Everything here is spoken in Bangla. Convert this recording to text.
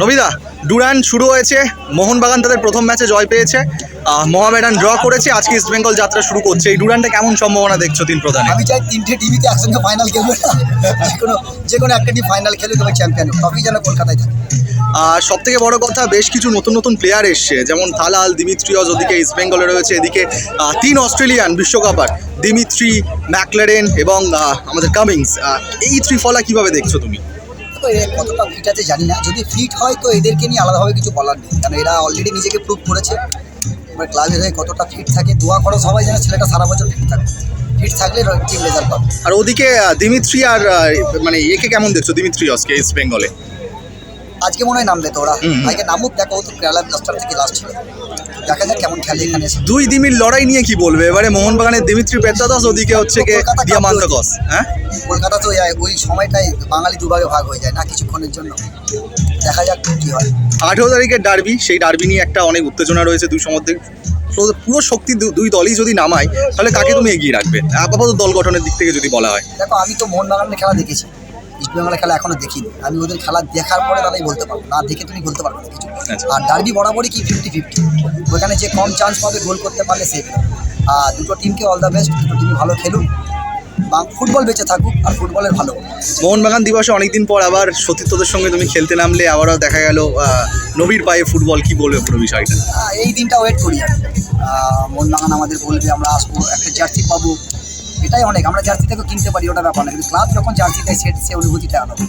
রবিদা ডুরান শুরু হয়েছে। মোহনবাগান তাদের প্রথম ম্যাচে জয় পেয়েছে। মোহামেডান ড্র করেছে। আজকে ইস্ট বেঙ্গল যাত্রা শুরু করছে। এই ডুরানটা কেমন সম্ভাবনা দেখছ তিন প্রধানে? আমি চাই তিনটে টিভিতে একসঙ্গে ফাইনাল খেলবে। যে কোনো যে কোনো একটা টিম ফাইনাল খেলে তোমার চ্যাম্পিয়ন ট্রফি যেন কলকাতায় থাকে। আর সব থেকে বড় কথা বেশ কিছু নতুন নতুন প্লেয়ার এসছে। যেমন থালাল দিমিত্রিয়স ওদিকে ইস্ট বেঙ্গলে রয়েছে। এদিকে তিন অস্ট্রেলিয়ান বিশ্বকাপার দিমিত্রি ম্যাকলারেন এবং আমাদের কামিংস। এই ত্রিফলা কীভাবে দেখছ তুমি? তো এর কতটা ফিট আছে জানি না। যদি ফিট হয় তো এদেরকে নিয়ে আলাদাভাবে কিছু বলার নেই। কারণ এরা অলরেডি নিজেকে প্রুভ করেছে। এবার ক্লাবের হয়ে কতটা ফিট থাকে, দোয়া করো সবাই যেন ছেলেটা সারা বছর ফিট থাকে। ফিট থাকলে টিম রেজাল্ট পাবে। আর ওদিকে দিমিত্রি আর মানে একে কেমন দেখছ? দিমিত্রিয়সকে ইস্ট বেঙ্গলে আজকে মনে হয় নামবে তো ওরা আজকে নামুক দেখো তো কেরালা ব্লাস্টার থেকে লাস্ট ছিল দেখা যাক কেমন খেলে এখানে দুই দিমির লড়াই নিয়ে কি বলবে? এবারে মোহনবাগানের দিমিত্রি পেত্রাদাস ওদিকে হচ্ছে কে দিয়ামান্তকস হ্যাঁ? কলকাতা তো ওই- ওই সময়টাই বাঙালি দুভাগে ভাগ হয়ে যায় না কিছুক্ষণের জন্য। দেখা যাক কি হয়। আঠেরো তারিখের ডার্বি সেই ডার্বি নিয়ে একটা অনেক উত্তেজনা রয়েছে দুই সমর্থক। পুরো- শক্তি দুই দলই যদি নামায় তাহলে কাকে তুমি এগিয়ে রাখবে? আপাতত দল গঠনের দিক থেকে যদি বলা হয়। দেখো আমি তো মোহনবাগানের খেলা দেখেছি। ইস্ট খেলা এখনও দেখিনি। আমি ওদের খেলা দেখার পরে তাহলেই বলতে পারব। না দেখে তুমি বলতে পারবে না কিছু। আচ্ছা। আর ডার্বি বরাবরই কি ফিফটি ফিফটি ওখানে যে কম চান্স পাবে গোল করতে পারলে সে আর দুটো টিমকে অল দ্য বেস্ট দুটো টিমই ভালো খেলুক। বা ফুটবল বেঁচে থাকুক আর ফুটবলের ভালো। মোহনবাগান দিবসে অনেকদিন পর আবার সতীর্থদের সঙ্গে তুমি খেলতে নামলে আবারও দেখা গেল নবীর পায়ে ফুটবল কি বলবে পুরো বিষয়টা? এই দিনটা ওয়েট করি মোহনবাগান আমাদের বলবে আমরা আসব একটা জার্সি পাবো। এটাই অনেক, আমরা জার্সি থেকে কিনতে পারি ওটা ব্যাপার না, কিন্তু ক্লাব যখন জার্সি দেয় সে অনুভূতিটা আলাদা।